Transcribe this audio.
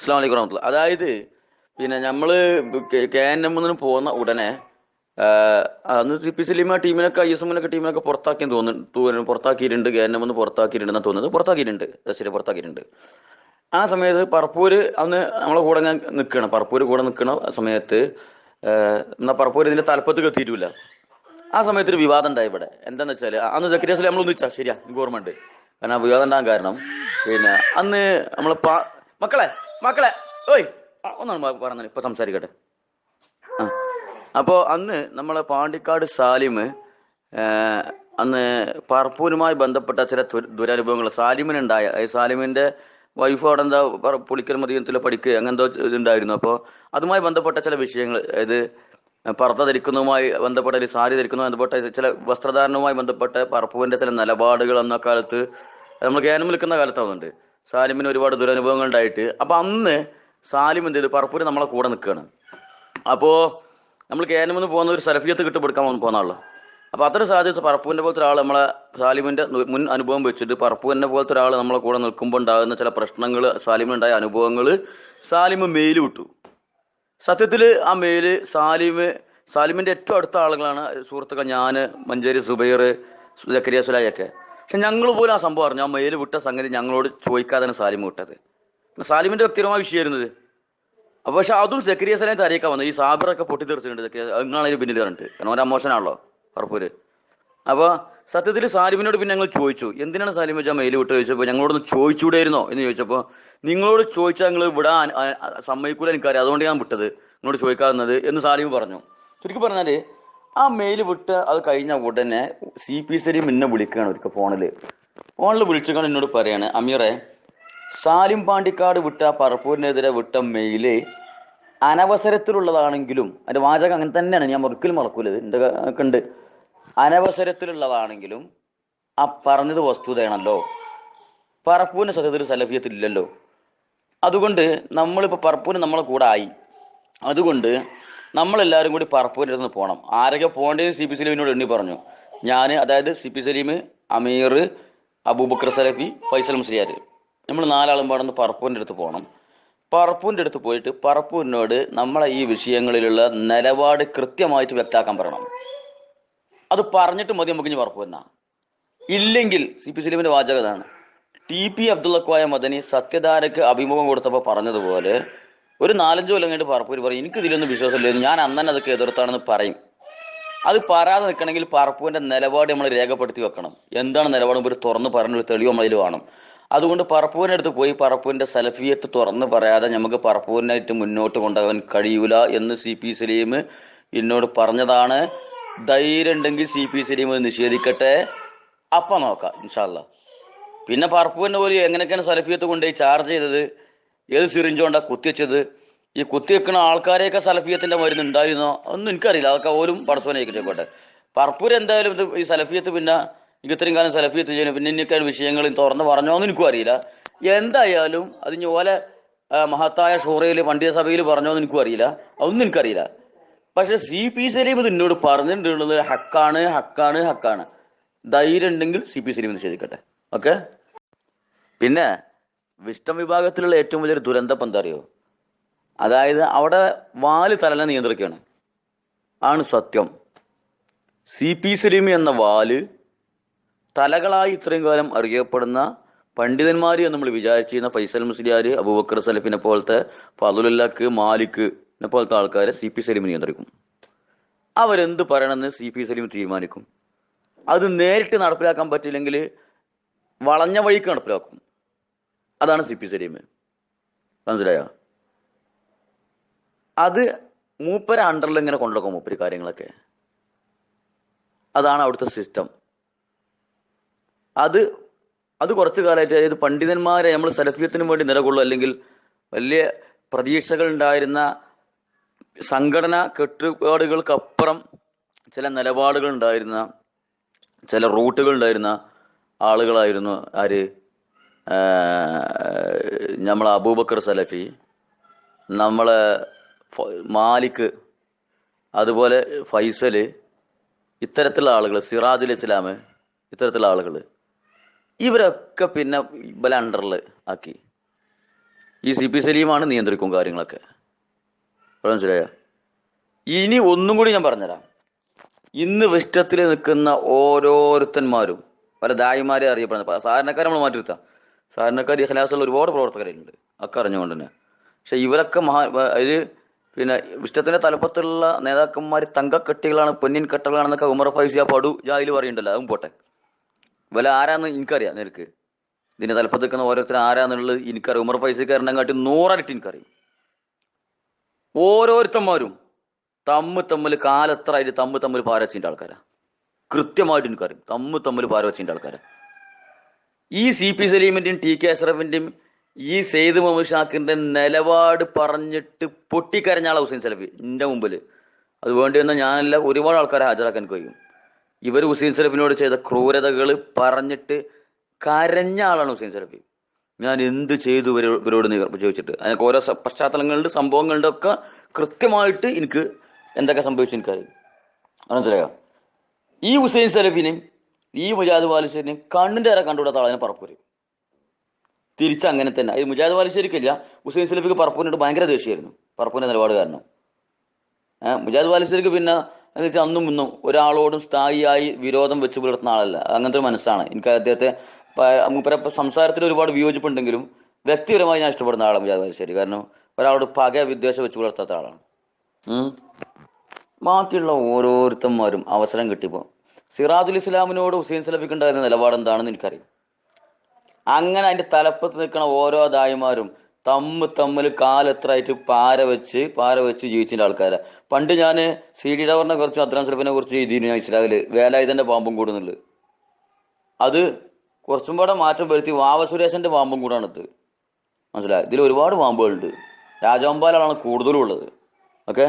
അസ്സാം വലൈക്കും വറഹമത്തുള്ള അതായത് പിന്നെ നമ്മൾ കെ എൻ എം പോകുന്ന ഉടനെ അന്ന് പി സലീമ ടീമിനൊക്കെ ഐ എസ് എമ്മിനൊക്കെ ടീമിനൊക്കെ പുറത്താക്കിയെന്ന് തോന്നുന്നു പുറത്താക്കിയിട്ടുണ്ട് കെ എൻ എം പുറത്താക്കിയിട്ടുണ്ടെന്നാണ് തോന്നുന്നത് പുറത്താക്കിയിട്ടുണ്ട് ശരി പുറത്താക്കിയിട്ടുണ്ട്. ആ സമയത്ത് പറപ്പൂര് അന്ന് നമ്മളെ കൂടെ ഞാൻ നിൽക്കണം പറപ്പൂര് കൂടെ നിൽക്കണ സമയത്ത് എന്നാ പറപ്പൂര് ഇതിന്റെ തലപ്പത്ത് എത്തിയിട്ടില്ല ആ സമയത്ത് ഒരു വിവാദം ഉണ്ടായി ഇവിടെ. എന്താന്ന് വെച്ചാൽ അന്ന് സക്കരിയാസിൽ നമ്മൾ ഒന്നിച്ചാ ശരിയാ ഗവൺമെന്റ് കാരണം ആ വിവാദം ഉണ്ടാകാൻ കാരണം പിന്നെ അന്ന് നമ്മൾ പാ മക്കളെ മക്കളെ ഓയ് ഒന്നാണ് പറഞ്ഞത് ഇപ്പൊ സംസാരിക്കട്ടെ. അപ്പോ അന്ന് നമ്മളെ പാണ്ടിക്കാട് സാലിം അന്ന് പറപ്പൂരുമായി ബന്ധപ്പെട്ട ചില ദുരനുഭവങ്ങൾ. സാലിമിനുണ്ടായ സാലിമിന്റെ വൈഫ് അവിടെ എന്താ പുളിക്കൽ മദീനത്തിൽ പഠിക്കുക അങ്ങനെ ഇതുണ്ടായിരുന്നു. അപ്പോൾ അതുമായി ബന്ധപ്പെട്ട ചില വിഷയങ്ങൾ അതായത് പർദ്ദ ധരിക്കുന്നതുമായി ബന്ധപ്പെട്ട ഒരു സാരി ധരിക്കുന്നതുമായി ബന്ധപ്പെട്ട ചില വസ്ത്രധാരണവുമായി ബന്ധപ്പെട്ട പറപ്പുവിന്റെ ചില നിലപാടുകൾ അന്ന കാലത്ത് നമ്മൾ ഗ്യാനം നിൽക്കുന്ന കാലത്താവുന്നുണ്ട്. സാലിമിന് ഒരുപാട് ദുരനുഭവങ്ങൾ ഉണ്ടായിട്ട് അപ്പൊ അന്ന് സാലിം എന്ത് ചെയ്തു? പറപ്പൂര് നമ്മളെ കൂടെ നിൽക്കുകയാണ് അപ്പോ നമ്മൾ കേനമെന്ന് പോകുന്ന ഒരു സലഫിയത്ത് കിട്ടുപെടുക്കാൻ പോകുന്ന ആളാണ് അപ്പൊ അത്ര സാധ്യത പറപ്പൂവിന്റെ പോലത്തെ ഒരാൾ നമ്മളെ സാലിമിന്റെ മുൻ അനുഭവം വെച്ചിട്ട് പറപ്പൂവിന്റെ പോലത്തെ ഒരാൾ നമ്മളെ കൂടെ നിൽക്കുമ്പോൾ ഉണ്ടാകുന്ന ചില പ്രശ്നങ്ങൾ സാലിമിനുണ്ടായ അനുഭവങ്ങൾ സാലിമ് മെയിൽ വിട്ടു. സത്യത്തിൽ ആ മെയിൽ സാലിമ് സാലിമിന്റെ ഏറ്റവും അടുത്ത ആളുകളാണ് സുഹൃത്തുക്കൾ ഞാൻ മഞ്ചേരി സുബൈർ ജക്കരിയ സുലായൊക്കെ പക്ഷെ ഞങ്ങൾ പോലും ആ സംഭവം അറിഞ്ഞു. ആ മെയിൽ വിട്ട സംഗതി ഞങ്ങളോട് ചോദിക്കാതെയാണ് സാലിം വിട്ടത്. സാലിമിന്റെ വ്യക്തിപരമായ വിഷയമായിരുന്നത് അപ്പൊ പക്ഷെ അതും സെക്രിയ സലൈൻ അറിയിക്കാൻ വന്നു. ഈ സാബിറൊക്കെ പൊട്ടിത്തെറിച്ചിട്ടുണ്ട്. നിങ്ങളാണ് ഇതിന് പിന്നിൽ പറഞ്ഞിട്ട്. കാരണം ഒരു അമോഷനാണല്ലോ ഉറപ്പൂര് അപ്പൊ സത്യത്തിൽ സാലിമിനോട് പിന്നെ ഞങ്ങൾ ചോദിച്ചു. എന്തിനാണ് സാലിം വെച്ചാൽ മെയിൽ വിട്ട് ചോദിച്ചപ്പോൾ ഞങ്ങളോടൊന്ന് ചോദിച്ചുകൂടായിരുന്നോ എന്ന് ചോദിച്ചപ്പോൾ നിങ്ങളോട് ചോദിച്ചാൽ നിങ്ങൾ ആ, സമ്മതിക്കൂല എനിക്കറിയാം. അതുകൊണ്ട് ഞാൻ വിട്ടത്. നിങ്ങളോട് ചോദിക്കാവുന്നത് എന്ന് സാലിം പറഞ്ഞു. ചുരുക്കി പറഞ്ഞാൽ ആ മെയിൽ വിട്ട് അത് കഴിഞ്ഞ ഉടനെ സി പി സലീം എന്നെ വിളിക്കുകയാണ് ഒരിക്കൽ ഫോണിൽ. ഫോണിൽ വിളിച്ചുകൊണ്ട് എന്നോട് പറയാണ് അമീറെ സാലിം പാണ്ടിക്കാട് വിട്ട പറപ്പൂരിനെതിരെ വിട്ട മെയിൽ അനവസരത്തിലുള്ളതാണെങ്കിലും അതിന്റെ വാചകം അങ്ങനെ തന്നെയാണ് ഞാൻ ഒരിക്കലും മറക്കൂല ഒക്കെ ഉണ്ട്. അനവസരത്തിലുള്ളതാണെങ്കിലും ആ പറഞ്ഞത് വസ്തുതയാണല്ലോ. പറപ്പൂരിന് സത്യത്തിൽ സലഫിയത്തിൽ ഇല്ലല്ലോ. അതുകൊണ്ട് നമ്മളിപ്പോ പറപ്പൂരിന് നമ്മളെ കൂടെ ആയി. അതുകൊണ്ട് നമ്മളെല്ലാവരും കൂടി പറപ്പൂരിൽ നിന്ന് പോകണം ആരൊക്കെ പോകേണ്ടത് സി പി സലീമിനോട് എണ്ണി പറഞ്ഞു. ഞാൻ അതായത് സി പി സലീം അമീർ അബൂബക്കർ സലഫി ഫൈസൽ മുസ്ലിയാർ നമ്മൾ നാലാളും പാടുന്ന പറപ്പൂരിന്റെ അടുത്ത് പോകണം പറപ്പൂരിന്റെ അടുത്ത് പോയിട്ട് പറപ്പൂരിനോട് നമ്മളെ ഈ വിഷയങ്ങളിലുള്ള നിലപാട് കൃത്യമായിട്ട് വ്യക്താക്കാൻ പറയണം. അത് പറഞ്ഞിട്ട് മതി നമുക്ക് ഇനി പറപ്പൂരിനാ. ഇല്ലെങ്കിൽ സി പി സലീമിന്റെ വാചകതാണ് ടി പി അബ്ദുള്ളക്കോയ മദനി സത്യധാരക്ക് അഭിമുഖം കൊടുത്തപ്പോൾ പറഞ്ഞതുപോലെ ഒരു നാലഞ്ച് കൊല്ലം കഴിഞ്ഞിട്ട് പറപ്പൂര് പറയും എനിക്ക് ഇതിലൊന്നും വിശ്വാസമില്ലായിരുന്നു ഞാൻ അന്ന് തന്നെ അതൊക്കെ എതിർത്താണെന്ന് പറയും. അത് പറയാതെ നിൽക്കണമെങ്കിൽ പറപ്പൂവിന്റെ നിലപാട് നമ്മൾ രേഖപ്പെടുത്തി വെക്കണം. എന്താണ് നിലപാട്? ഒരു തുറന്ന് പറഞ്ഞൊരു തെളിവ് നമ്മളിൽ വേണം. അതുകൊണ്ട് പറപ്പൂവിന്റെ അടുത്ത് പോയി പറപ്പൂവിന്റെ സലഫിയത്ത് തുറന്ന് പറയാതെ നമുക്ക് പറപ്പൂവിനായിട്ട് മുന്നോട്ട് കൊണ്ടുപോകാൻ കഴിയൂല എന്ന് സി പി സലീം എന്നോട് പറഞ്ഞതാണ്. ധൈര്യം ഉണ്ടെങ്കിൽ സി പി സലീം നിഷേധിക്കട്ടെ. അപ്പൊ നോക്കാം ഇൻഷാല്ല പിന്നെ പറപ്പൂവിന്റെ പോലെ എങ്ങനെയൊക്കെയാണ് സലഫിയത്ത് കൊണ്ടുപോയി ചാർജ് ചെയ്തത്? ഏത് സിറിഞ്ച് കൊണ്ടാ കുത്തിവെച്ചത്? ഈ കുത്തിവെക്കുന്ന ആൾക്കാരെയൊക്കെ സലഫിയത്തിന്റെ മരുന്ന് ഉണ്ടായിരുന്നോ? ഒന്നും എനിക്കറിയില്ല. അതൊക്കെ ഓരും പടച്ചോനായിക്കോട്ടെ പർപ്പൂർ എന്തായാലും ഇത് ഈ സലഫിയത്ത് പിന്നെ എനിക്ക് ഇത്രയും കാലം സലഫിയത്ത് ചെയ്യുന്നു പിന്നെ ഇനിയൊക്കെ വിഷയങ്ങൾ തുറന്ന് പറഞ്ഞോന്ന് എനിക്കും അറിയില്ല. എന്തായാലും അത് ഓലെ മഹത്തായ ഷൂറയിൽ പണ്ഡിത സഭയിൽ പറഞ്ഞോന്ന് എനിക്കും അറിയില്ല. അതൊന്നും എനിക്കറിയില്ല. പക്ഷെ സി പി സലീം ഇത് എന്നോട് പറഞ്ഞിട്ടുള്ളത് ഹക്കാണ് ഹക്കാണ് ഹക്കാണ്. ധൈര്യം ഉണ്ടെങ്കിൽ സി പി സലീം നിഷേധിക്കട്ടെ ഓക്കെ? പിന്നെ വിഷ്ടം വിഭാഗത്തിലുള്ള ഏറ്റവും വലിയൊരു ദുരന്തം ഇപ്പം എന്താ അറിയോ? അതായത് അവിടെ വാൽ തലനെ നിയന്ത്രിക്കുകയാണ്. ആണ് സത്യം. സി പി സലീം എന്ന വാൽ തലകളായി ഇത്രയും കാലം അറിയപ്പെടുന്ന പണ്ഡിതന്മാര് എന്ന് നമ്മൾ വിചാരിച്ചിരുന്ന ഫൈസൽ മുസ്ലിയാർ അബൂബക്കർ സലഫിനെ പോലത്തെ ഫതുലുല്ലക്ക് എന്നെ പോലത്തെ ആൾക്കാരെ സി പി സലീം നിയന്ത്രിക്കും. അവരെന്ത് പറയണമെന്ന് സി പി സലീം തീരുമാനിക്കും. അത് നേരിട്ട് നടപ്പിലാക്കാൻ പറ്റില്ലെങ്കിൽ വളഞ്ഞ വഴിക്ക് നടപ്പിലാക്കും. അതാണ് സി പി സലീം. മനസ്സിലായോ? അത് മൂപ്പര അണ്ടറിൽ ഇങ്ങനെ കൊണ്ടുപോകും മൂപ്പര് കാര്യങ്ങളൊക്കെ. അതാണ് അവിടുത്തെ സിസ്റ്റം അത് അത് കുറച്ചു കാലമായിട്ട് അതായത് പണ്ഡിതന്മാരെ നമ്മൾ സലഫിയത്തിന് വേണ്ടി നിലകൊള്ളു അല്ലെങ്കിൽ വലിയ പ്രതീക്ഷകൾ ഉണ്ടായിരുന്ന സംഘടന കെട്ടുപാടുകൾക്കപ്പുറം ചില നിലപാടുകൾ ഉണ്ടായിരുന്ന ചില റൂട്ടുകൾ ഉണ്ടായിരുന്ന ആളുകളായിരുന്നു ആര്? നമ്മളെ അബൂബക്കർ സലഫി നമ്മൾ മാലിക് അതുപോലെ ഫൈസൽ ഇത്തരത്തിലുള്ള ആളുകൾ സിറാദുൽ ഇസ്ലാം ഇത്തരത്തിലുള്ള ആളുകൾ ഇവരൊക്കെ പിന്നെ ഇബല അണ്ടറിൽ ആക്കി. ഈ സി പി സലീമാണ് നിയന്ത്രിക്കും കാര്യങ്ങളൊക്കെ. മനസ്സിലായ? ഇനി ഒന്നും കൂടി ഞാൻ പറഞ്ഞുതരാം. ഇന്ന് വിഷ്ടത്തിൽ നിൽക്കുന്ന ഓരോരുത്തന്മാരും പല ദായിമാരെ അറിയപ്പെടുന്ന സാധാരണക്കാരെ നമ്മൾ മാറ്റി സാധാരണക്കാർ ഇഖലാസുള്ള ഒരുപാട് പ്രവർത്തകരുണ്ട്. ഒക്കെ അറിഞ്ഞുകൊണ്ട് തന്നെ. പക്ഷെ ഇവരൊക്കെ മഹാ അതിൽ പിന്നെ വിഷ്ടത്തിന്റെ തലപ്പത്തുള്ള നേതാക്കന്മാർ തങ്കക്കെട്ടികളാണ് പൊന്നിൻ കെട്ടകളാണെന്നൊക്കെ ഉമർ ഫൈസി ആ പടു ജാതിൽ പറയുന്നുണ്ടല്ലോ അതും പോട്ടെ. വില ആരാന്ന് എനിക്കറിയാം നിനക്ക്. ഇതിന്റെ തലപ്പത്ത് നിൽക്കുന്ന ഓരോരുത്തർ ആരാന്നുള്ളത് എനിക്കറിയാം. ഉമർ ഫൈസിക്കാരനെ കാട്ടി നൂറായിട്ട് എനിക്കറിയും. ഓരോരുത്തന്മാരും തമ്മ് തമ്മിൽ കാലത്രായിട്ട് തമ്മ് തമ്മിൽ പാരച്ചിന്റെ ആൾക്കാരാ. കൃത്യമായിട്ട് എനിക്കറിയും. തമ്മ് തമ്മിൽ പാരവച്ചിന്റെ ആൾക്കാരാ. ഈ സി പി സലീമിന്റെയും ടി കെ അഷ്റഫിന്റെയും ഈ സെയ്ദ് മുഹമ്മദ് ഷാക്കിന്റെ നിലപാട് പറഞ്ഞിട്ട് പൊട്ടിക്കരഞ്ഞ ആളാ ഹുസൈൻ സലഫി എന്റെ മുമ്പിൽ അത് വേണ്ടി ഞാനല്ല ഒരുപാട് ആൾക്കാരെ ഹാജരാക്കാൻ കഴിയും. ഇവർ ഹുസൈൻ സലഫിനോട് ചെയ്ത ക്രൂരതകൾ പറഞ്ഞിട്ട് കരഞ്ഞ ആളാണ് ഹുസൈൻ സലഫി. ഞാൻ എന്ത് ചെയ്തു ഇവരോട് ചോദിച്ചിട്ട്. അതിനൊക്കെ ഓരോ പശ്ചാത്തലങ്ങളുടെ സംഭവങ്ങളുടെ ഒക്കെ കൃത്യമായിട്ട് എനിക്ക് എന്തൊക്കെ സംഭവിച്ചു എനിക്കറിയാം മനസ്സിലായോ? ഈ ഹുസൈൻ സലഫിനെയും ഈ മുജാദ് ബാലുശ്ശേരിനെ കണ്ണിന്റെ നേരെ കണ്ടുകൂടാത്ത ആളെ പറപ്പൂര്. തിരിച്ച് അങ്ങനെ തന്നെ ഇത് മുജാദ് ബാലുശ്ശേരിക്കില്ല ഹുസൈൻ സലഫിക്ക് പറപ്പൂരിനോട് ഭയങ്കര ദേഷ്യമായിരുന്നു. പറപ്പൂരിന്റെ നിലപാട് കാരണം മുജാദ് ബാലുശ്ശേരിക്ക് പിന്നെ എന്ന് വെച്ചാൽ അന്നും ഇന്നും ഒരാളോടും സ്ഥായിയായി വിരോധം വെച്ച് പുലർത്തുന്ന ആളല്ല. അങ്ങനത്തെ ഒരു മനസ്സാണ്. എനിക്ക് അദ്ദേഹത്തെ സംസാരത്തിൽ ഒരുപാട് വിയോജിപ്പുണ്ടെങ്കിലും വ്യക്തിപരമായി ഞാൻ ഇഷ്ടപ്പെടുന്ന ആളാണ് മുജാദ് ബാലുശ്ശേരി. കാരണം ഒരാളോട് പക വിദ്വേഷം വെച്ച് പുലർത്താത്ത ആളാണ്. ബാക്കിയുള്ള ഓരോരുത്തന്മാരും അവസരം കിട്ടിയപ്പോൾ സിറാജുൽ ഇസ്ലാമിനോട് ഹുസൈൻ സലഫിക്ക് ഉണ്ടായിരുന്ന നിലപാട് എന്താണെന്ന് എനിക്കറിയാം അങ്ങനെ അതിന്റെ തലപ്പത്ത് നിൽക്കുന്ന ഓരോ ദായിമാരും തമ്മ് തമ്മിൽ കാലെത്രായിട്ട് പാര വെച്ച് പാര വെച്ച് ജീവിച്ചിന്റെ ആൾക്കാരാ. പണ്ട് ഞാൻ സി ഡി ഡവറിനെ കുറിച്ച് അദ്രാൻ സലഫിനെ കുറിച്ച് എഴുതിയിരുന്നു ഇസ്ലാമിൽ. വേലായുധന്റെ പാമ്പും കൂടുന്നുണ്ട്. അത് കുറച്ചും കൂടെ മാറ്റം വരുത്തി വാവ സുരേഷന്റെ പാമ്പും കൂടാണിത്. മനസ്സിലായി? ഇതിൽ ഒരുപാട് പാമ്പുകളുണ്ട്. രാജവമ്പാലാണ് കൂടുതലും ഉള്ളത്. ഓക്കെ?